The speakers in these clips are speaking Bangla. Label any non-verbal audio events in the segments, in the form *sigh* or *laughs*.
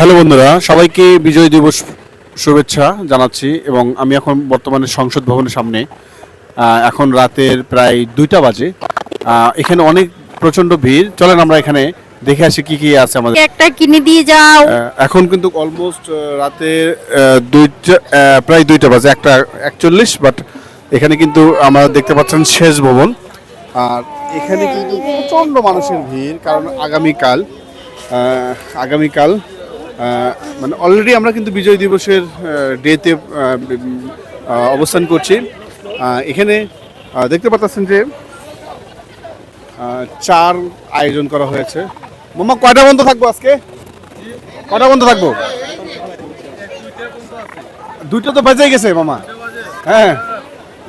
হ্যালো বন্ধুরা সবাইকে বিজয় দিবস শুভেচ্ছা জানাচ্ছি এবং আমি এখন বর্তমানে সংসদ ভবনের সামনে এখন রাতের প্রায় দুইটা বাজে। এখানে অনেক প্রচণ্ড ভিড়। চলেন আমরা এখানে দেখে আসি কি কি আছে আমাদের। একটা কিনে দিয়ে যাও। এখন কিন্তু অলমোস্ট রাতে আহ, দুইটা প্রায় দুইটা বাজে একটা একচল্লিশ বাট এখানে কিন্তু আমরা দেখতে পাচ্ছেন শেষ ভবন। আর এখানে কিন্তু প্রচণ্ড মানুষের ভিড় কারণ আগামীকাল আগামীকাল মানে অলরেডি আমরা কিন্তু বিজয় দিবসের ডেতে অবস্থান করছি। এখানে দেখতে পাচ্ছেন যে চার আয়োজন করা হয়েছে। মামা, কয়টা বন্ধ থাকব আজকে? কটা বন্ধ থাকব? দুইটা তো বেজে গেছে, মামা। হ্যাঁ।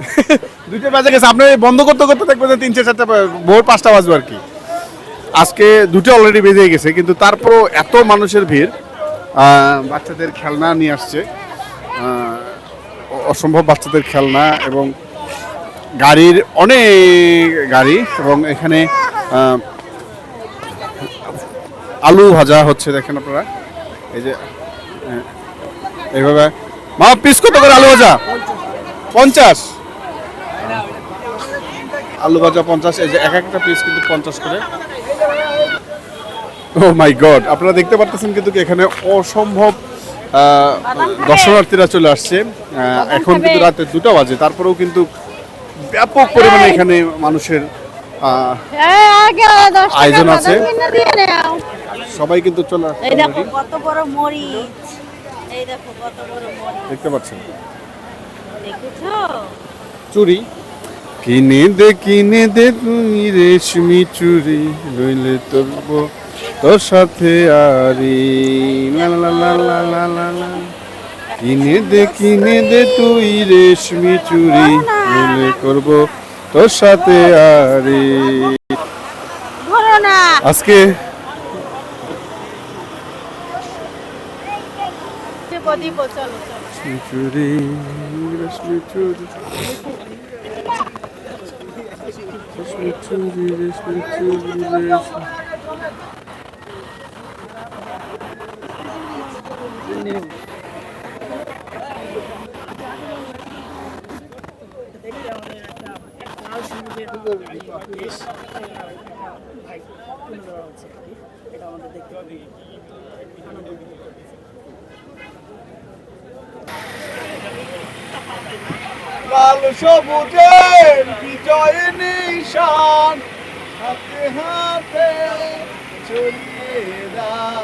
*laughs* দুইটা বেজে গেছে। আপনি বন্ধ করতে করতে দেখবেন যে তিনটে, চারটা, ভোর পাঁচটা বাজবে আর কি। আজকে দুটো অলরেডি বেজে গেছে, কিন্তু তারপরও এত মানুষের ভিড়। বাচ্চাদের খেলনা নিয়ে আসছে। অসম্ভব বাচ্চাদের খেলনা এবং গাড়ির অনেক গাড়ি এবং এখানে আলু ভাজা হচ্ছে দেখেন আপনারা। এই যে আহ, এইভাবে। মা পিস কত করে আলু ভাজা? পঞ্চাশ। আলু ভাজা পঞ্চাশ এই যে এক একটা পিস কিন্তু পঞ্চাশ করে। ও মাই গড আপনারা দেখতে পাচ্ছেন কিন্তু কি এখানে অসম্ভব দর্শনার্থীরা চলে আসছে। এখন কিন্তু রাতে দুটো বাজে তারপরেও কিন্তু ব্যাপক পরিমাণে এখানে মানুষের আয়োজন আছে। সবাই কিন্তু চলে আসছে এই দেখো already। কত বড় মরিচ। এই দেখো কত বড় মরিচ। দেখতে পাচ্ছেন? দেখেছ? চুরি। কিনে দে কিনে দে তুমি রেশমি চুরি রইলে তোর তোর সাথে আরি। কিনে দে কিনে দে তুই রেশমি চুরি রইলে করব তোর সাথে আরি। আজকে রেশমি রেশমি চুরি রেশমি চুরি রেশমি লাল সবুজের বিজয় নিশান হাতে হাতে চলিয়ে দাও